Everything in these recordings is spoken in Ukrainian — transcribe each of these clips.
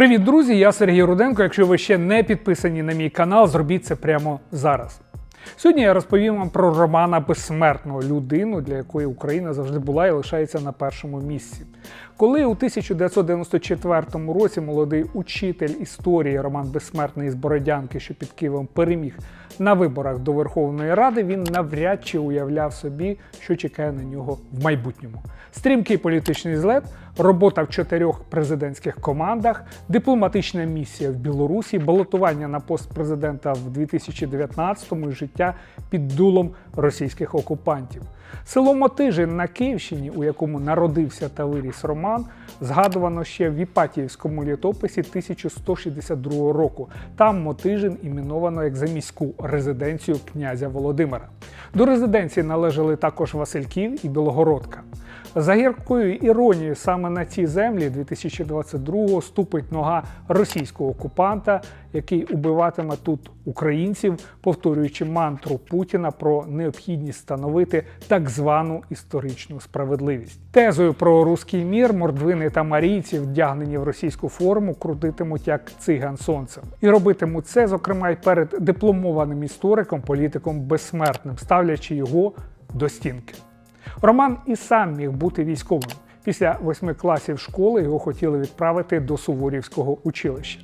Привіт, друзі! Я Сергій Руденко. Якщо ви ще не підписані на мій канал, зробіть це прямо зараз. Сьогодні я розповім вам про Романа Безсмертного, людину, для якої Україна завжди була і лишається на першому місці. Коли у 1994 році молодий учитель історії Роман Безсмертний з Бородянки, що під Києвом переміг на виборах до Верховної Ради, він навряд чи уявляв собі, що чекає на нього в майбутньому. Стрімкий політичний злет, робота в чотирьох президентських командах, дипломатична місія в Білорусі, балотування на пост президента в 2019-му і життя під дулом російських окупантів. Село Мотижин на Київщині, у якому народився та виріс Роман, згадувано ще в Іпатіївському літописі 1162 року. Там Мотижин іменовано як заміську резиденцію князя Володимира. До резиденції належали також Васильків і Білогородка. За гіркою іронією саме на ці землі 2022-го ступить нога російського окупанта, який убиватиме тут українців, повторюючи мантру Путіна про необхідність встановити так звану історичну справедливість. Тезою про руський мір мордвини та марійці, вдягнені в російську форму, крутитимуть як циган сонцем. І робитимуть це, зокрема, й перед дипломованим істориком, політиком безсмертним, ставлячи його до стінки. Роман і сам міг бути військовим. Після восьми класів школи його хотіли відправити до Суворівського училища.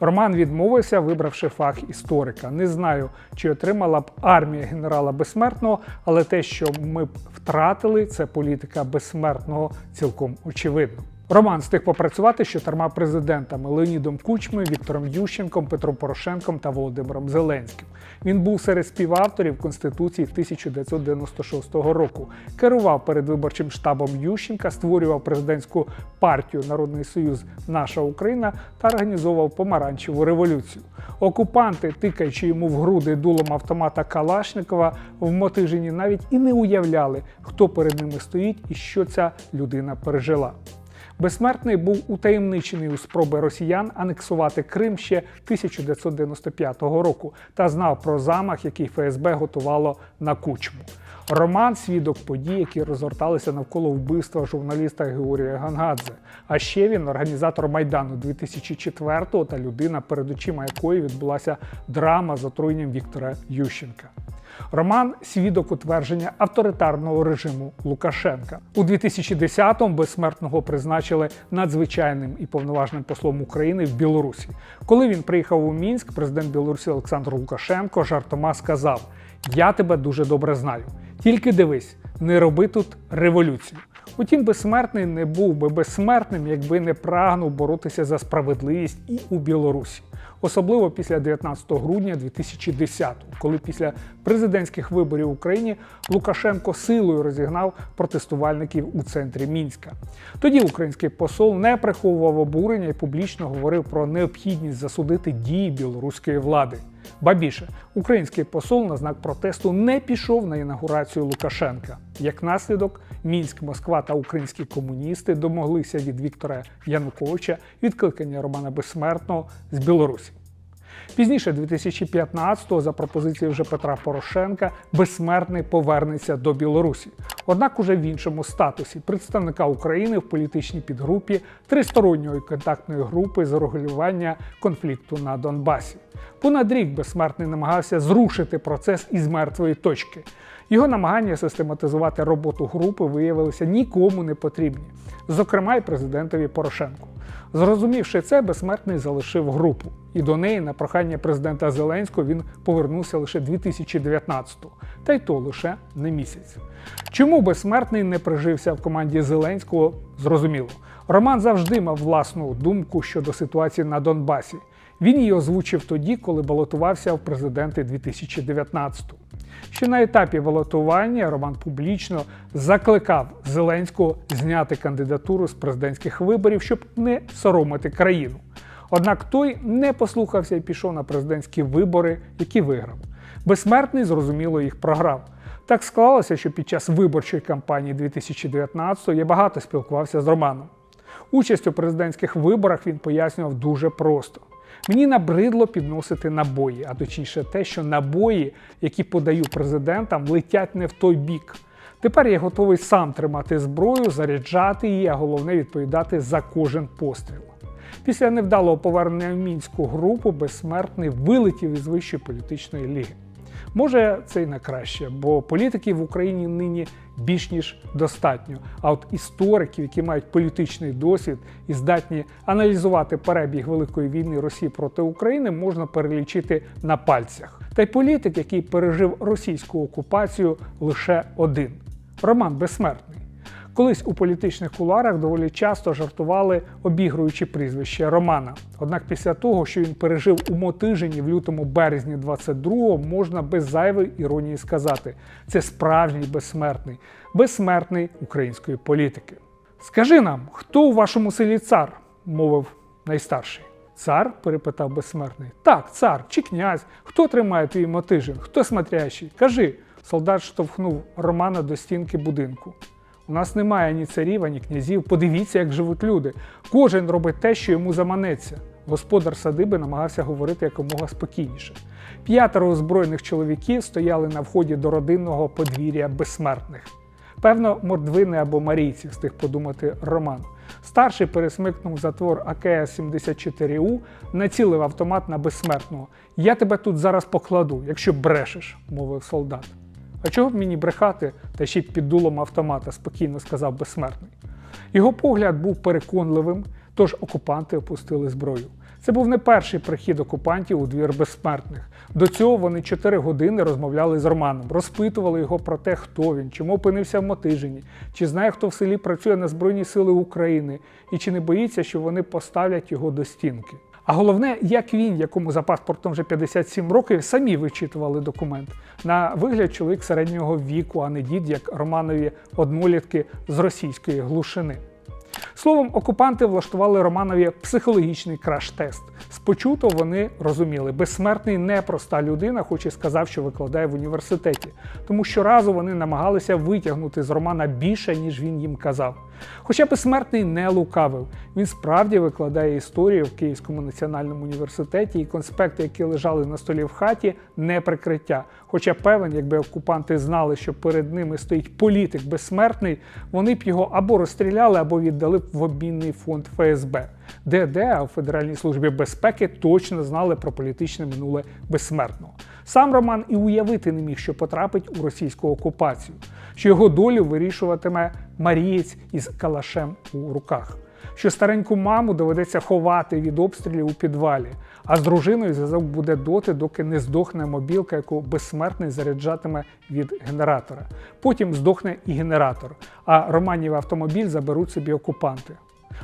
Роман відмовився, вибравши фах історика. Не знаю, чи отримала б армія генерала Безсмертного, але те, що ми б втратили, це політика безсмертного цілком очевидно. Роман встиг попрацювати з чотирма президентами Леонідом Кучмою, Віктором Ющенком, Петром Порошенком та Володимиром Зеленським. Він був серед співавторів Конституції 1996 року. Керував передвиборчим штабом Ющенка, створював президентську партію Народний Союз Наша Україна та організовував помаранчеву революцію. Окупанти, тикаючи йому в груди дулом автомата Калашникова, в Мотижині навіть і не уявляли, хто перед ними стоїть і що ця людина пережила. Безсмертний був утаємничений у спроби росіян анексувати Крим ще 1995 року та знав про замах, який ФСБ готувало на кучму. Роман свідок подій, які розгорталися навколо вбивства журналіста Георгія Гангадзе. А ще він організатор майдану 2004-го та людина, перед очима якої відбулася драма з отруєнням Віктора Ющенка. Роман свідок утвердження авторитарного режиму Лукашенка. У 2010-му безсмертного призначили надзвичайним і повноважним послом України в Білорусі. Коли він приїхав у Мінськ, президент Білорусі Олександр Лукашенко жартома сказав: Я тебе дуже добре знаю. Тільки дивись, не роби тут революцію. Утім, безсмертний не був би безсмертним, якби не прагнув боротися за справедливість і у Білорусі. Особливо після 19 грудня 2010 коли після президентських виборів в Україні Лукашенко силою розігнав протестувальників у центрі Мінська. Тоді український посол не приховував обурення і публічно говорив про необхідність засудити дії білоруської влади. Ба більше, український посол на знак протесту не пішов на інаугурацію Лукашенка. Як наслідок, Мінськ, Москва та українські комуністи домоглися від Віктора Януковича відкликання Романа Безсмертного з Білорусі. Пізніше, 2015-го, за пропозицією вже Петра Порошенка, безсмертний повернеться до Білорусі. Однак уже в іншому статусі представника України в політичній підгрупі тристоронньої контактної групи з регулювання конфлікту на Донбасі. Понад рік безсмертний намагався зрушити процес із мертвої точки. Його намагання систематизувати роботу групи виявилися нікому не потрібні, зокрема й президентові Порошенку. Зрозумівши це, безсмертний залишив групу, і до неї на прохання президента Зеленського він повернувся лише 2019-го, та й то лише на місяць. Чому безсмертний не прижився в команді Зеленського? Зрозуміло. Роман завжди мав власну думку щодо ситуації на Донбасі. Він її озвучив тоді, коли балотувався в президенти 2019-го. Ще на етапі балотування Роман публічно закликав Зеленського зняти кандидатуру з президентських виборів, щоб не соромити країну. Однак той не послухався і пішов на президентські вибори, які виграв. Безсмертний, зрозуміло, їх програв. Так склалося, що під час виборчої кампанії 2019-го я багато спілкувався з Романом. Участь у президентських виборах він пояснював дуже просто. Мені набридло підносити набої, а точніше те, що набої, які подаю президентам, летять не в той бік. Тепер я готовий сам тримати зброю, заряджати її, а головне відповідати за кожен постріл. Після невдалого повернення в мінську групу безсмертний вилетів із вищої політичної ліги. Може, це й на краще, бо політиків в Україні нині більш ніж достатньо. А от істориків, які мають політичний досвід і здатні аналізувати перебіг Великої війни Росії проти України, можна перелічити на пальцях. Та й політик, який пережив російську окупацію, лише один Роман Безсмертний. Колись у політичних куларах доволі часто жартували, обігруючи прізвище Романа. Однак після того, що він пережив у Мотижині в лютому березні 22-го, можна без зайвої іронії сказати: це справжній безсмертний, безсмертний української політики. Скажи нам, хто у вашому селі цар? мовив найстарший. Цар? перепитав безсмертний. Так, цар чи князь. Хто тримає твій мотижин? Хто смотрящий? Кажи. Солдат штовхнув Романа до стінки будинку. У нас немає ні царів, ані князів. Подивіться, як живуть люди. Кожен робить те, що йому заманеться. Господар садиби намагався говорити якомога спокійніше. П'ятеро озброєних чоловіків стояли на вході до родинного подвір'я безсмертних. Певно, мордвини або марійці, встиг подумати Роман. Старший пересмикнув затвор АКС-74У, націлив автомат на безсмертного. Я тебе тут зараз покладу, якщо брешеш, мовив солдат. А чого б мені брехати, та ще й під дулом автомата, спокійно сказав безсмертний. Його погляд був переконливим, тож окупанти опустили зброю. Це був не перший прихід окупантів у двір безсмертних. До цього вони чотири години розмовляли з Романом, розпитували його про те, хто він, чому опинився в Мотижині, чи знає, хто в селі працює на Збройні Сили України, і чи не боїться, що вони поставлять його до стінки. А головне, як він, якому за паспортом вже 57 років, самі вичитували документ. На вигляд чоловік середнього віку, а не дід, як Романові однолітки з російської глушини. Словом, окупанти влаштували Романові психологічний краш-тест. Спочуто вони розуміли, безсмертний не проста людина, хоч і сказав, що викладає в університеті. Тому щоразу вони намагалися витягнути з Романа більше, ніж він їм казав. Хоча безсмертний не лукавив. Він справді викладає історію в Київському національному університеті, і конспекти, які лежали на столі в хаті, не прикриття. Хоча певен, якби окупанти знали, що перед ними стоїть політик безсмертний, вони б його або розстріляли, або віддали б в обмінний фонд ФСБ. ДД, а в Федеральній службі безпеки точно знали про політичне минуле безсмертного. Сам Роман і уявити не міг, що потрапить у російську окупацію, що його долю вирішуватиме Марієць із калашем у руках, що стареньку маму доведеться ховати від обстрілів у підвалі, а з дружиною зв'язок буде доти, доки не здохне мобілка, яку безсмертний заряджатиме від генератора. Потім здохне і генератор, а Романів автомобіль заберуть собі окупанти.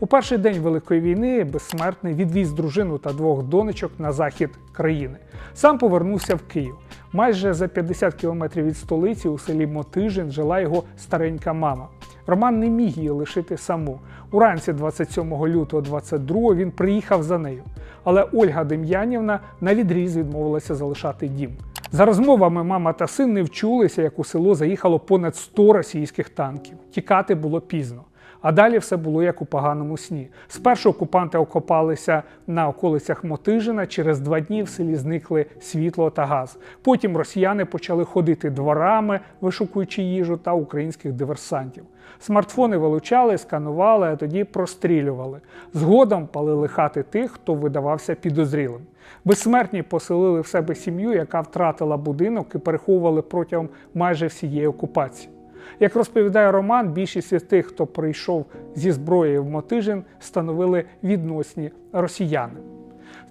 У перший день Великої війни безсмертний відвіз дружину та двох донечок на захід країни. Сам повернувся в Київ. Майже за 50 кілометрів від столиці у селі Мотижин жила його старенька мама. Роман не міг її лишити саму. Уранці 27 лютого 22 він приїхав за нею. Але Ольга Дем'янівна на відріз відмовилася залишати дім. За розмовами мама та син не вчулися, як у село заїхало понад 100 російських танків. Тікати було пізно. А далі все було як у поганому сні. Спершу окупанти окопалися на околицях Мотижина. Через два дні в селі зникли світло та газ. Потім росіяни почали ходити дворами, вишукуючи їжу та українських диверсантів. Смартфони вилучали, сканували, а тоді прострілювали. Згодом палили хати тих, хто видавався підозрілим. Безсмертні поселили в себе сім'ю, яка втратила будинок і переховували протягом майже всієї окупації. Як розповідає Роман, більшість із тих, хто прийшов зі зброєю в Мотижин, становили відносні росіяни.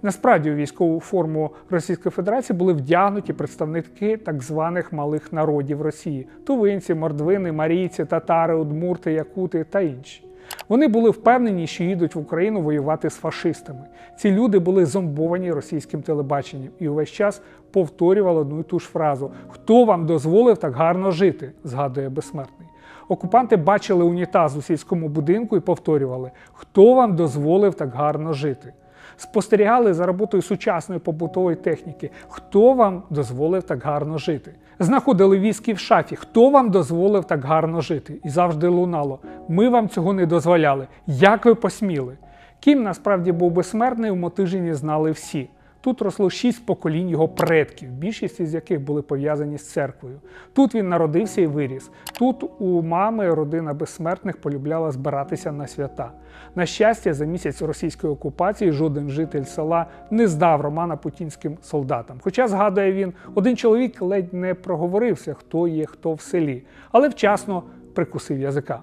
Насправді у військову форму Російської Федерації були вдягнуті представники так званих малих народів Росії: тувинці, мордвини, марійці, татари, удмурти, якути та інші. Вони були впевнені, що їдуть в Україну воювати з фашистами. Ці люди були зомбовані російським телебаченням і увесь час повторювали одну і ту ж фразу: Хто вам дозволив так гарно жити? згадує безсмертний. Окупанти бачили унітаз у сільському будинку і повторювали: Хто вам дозволив так гарно жити? Спостерігали за роботою сучасної побутової техніки. Хто вам дозволив так гарно жити? Знаходили віскі в шафі. Хто вам дозволив так гарно жити? І завжди лунало. Ми вам цього не дозволяли. Як ви посміли? Кім насправді був безсмертний, у Мотижині знали всі. Тут росло шість поколінь його предків, більшість із яких були пов'язані з церквою. Тут він народився і виріс. Тут у мами родина безсмертних полюбляла збиратися на свята. На щастя, за місяць російської окупації жоден житель села не здав Романа путінським солдатам. Хоча, згадує він, один чоловік ледь не проговорився, хто є хто в селі, але вчасно прикусив язика.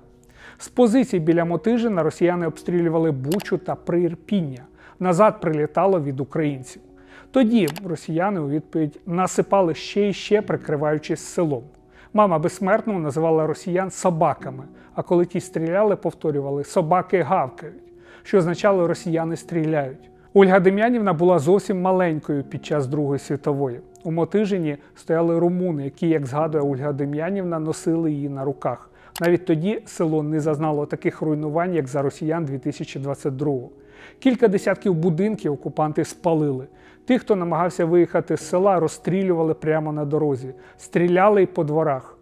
З позицій біля Мотижина росіяни обстрілювали Бучу та Приірпіння. Назад прилітало від українців. Тоді росіяни у відповідь насипали ще й ще, прикриваючись селом. Мама безсмертного називала росіян собаками, а коли ті стріляли, повторювали собаки гавкають, що означало росіяни стріляють. Ольга Дем'янівна була зовсім маленькою під час Другої світової. У Мотижині стояли румуни, які, як згадує Ольга Дем'янівна, носили її на руках. Навіть тоді село не зазнало таких руйнувань, як за росіян 2022-го. Кілька десятків будинків окупанти спалили. Тих, хто намагався виїхати з села, розстрілювали прямо на дорозі, стріляли й по дворах.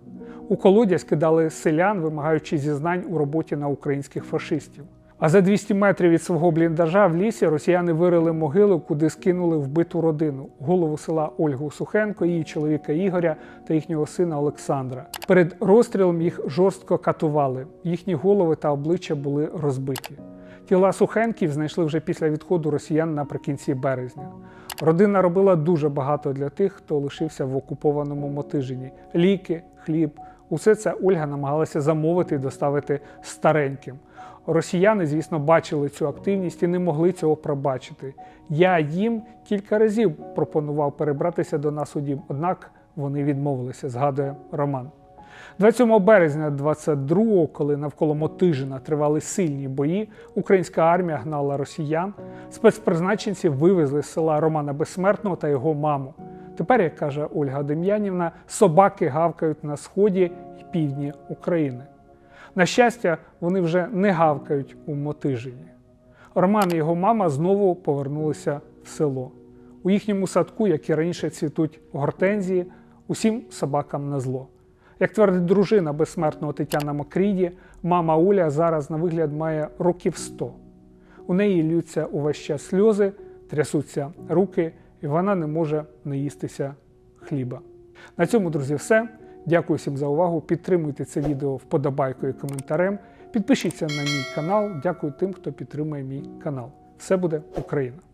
У колодязь кидали селян, вимагаючи зізнань у роботі на українських фашистів. А за 200 метрів від свого бліндажа в лісі росіяни вирили могилу, куди скинули вбиту родину, голову села Ольгу Сухенко, її чоловіка Ігоря та їхнього сина Олександра. Перед розстрілом їх жорстко катували. Їхні голови та обличчя були розбиті. Тіла Сухенків знайшли вже після відходу росіян наприкінці березня. Родина робила дуже багато для тих, хто лишився в окупованому Мотижині: ліки, хліб. Усе це Ольга намагалася замовити і доставити стареньким. Росіяни, звісно, бачили цю активність і не могли цього пробачити. Я їм кілька разів пропонував перебратися до нас у дім, однак вони відмовилися, згадує Роман. 27 березня 22-го, коли навколо Мотижина тривали сильні бої, українська армія гнала росіян. Спецпризначенці вивезли з села Романа Безсмертного та його маму. Тепер, як каже Ольга Дем'янівна, собаки гавкають на сході і півдні України. На щастя, вони вже не гавкають у Мотижині. Роман і його мама знову повернулися в село. У їхньому садку, як і раніше цвітуть гортензії, усім собакам на зло. Як твердить дружина безсмертного Тетяна Макріді, мама Уля зараз на вигляд має років 100. У неї ллються увесь час сльози, трясуться руки, і вона не може наїстися хліба. На цьому, друзі, все. Дякую всім за увагу. Підтримуйте це відео вподобайкою і коментарем. Підпишіться на мій канал. Дякую тим, хто підтримує мій канал. Все буде Україна!